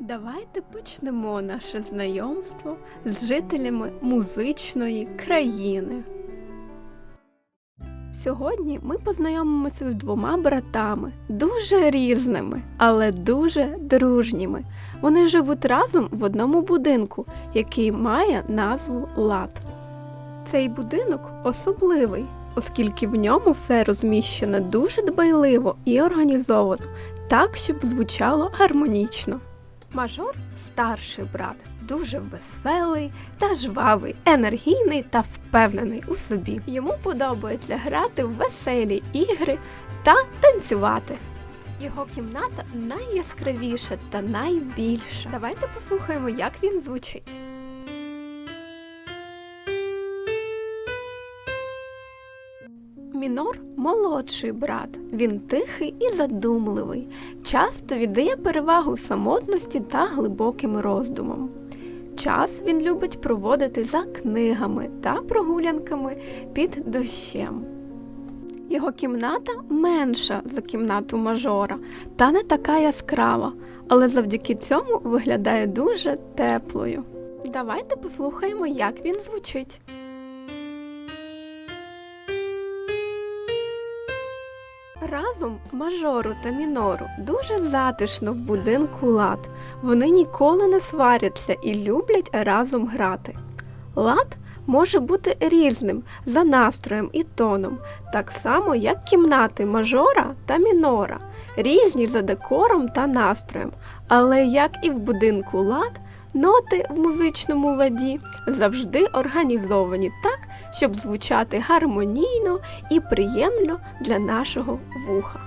Давайте почнемо наше знайомство з жителями музичної країни. Сьогодні ми познайомимося з двома братами, дуже різними, але дуже дружніми. Вони живуть разом в одному будинку, який має назву Лад. Цей будинок особливий, оскільки в ньому все розміщено дуже дбайливо і організовано, так, щоб звучало гармонічно. Мажор старший брат, дуже веселий та жвавий, енергійний та впевнений у собі. Йому подобається грати в веселі ігри та танцювати. Його кімната найяскравіша та найбільша. Давайте послухаємо, як він звучить. Мінор молодший брат. Він тихий і задумливий, часто віддає перевагу самотності та глибоким роздумам. Час він любить проводити за книгами та прогулянками під дощем. Його кімната менша за кімнату мажора та не така яскрава, але завдяки цьому виглядає дуже теплою. Давайте послухаємо, як він звучить. Разом мажору та мінору дуже затишно в будинку лад. Вони ніколи не сваряться і люблять разом грати. Лад може бути різним за настроєм і тоном, так само як кімнати мажора та мінора, різні за декором та настроєм. Але як і в будинку лад, ноти в музичному ладі завжди організовані так, щоб звучати гармонійно і приємно для нашого вуха.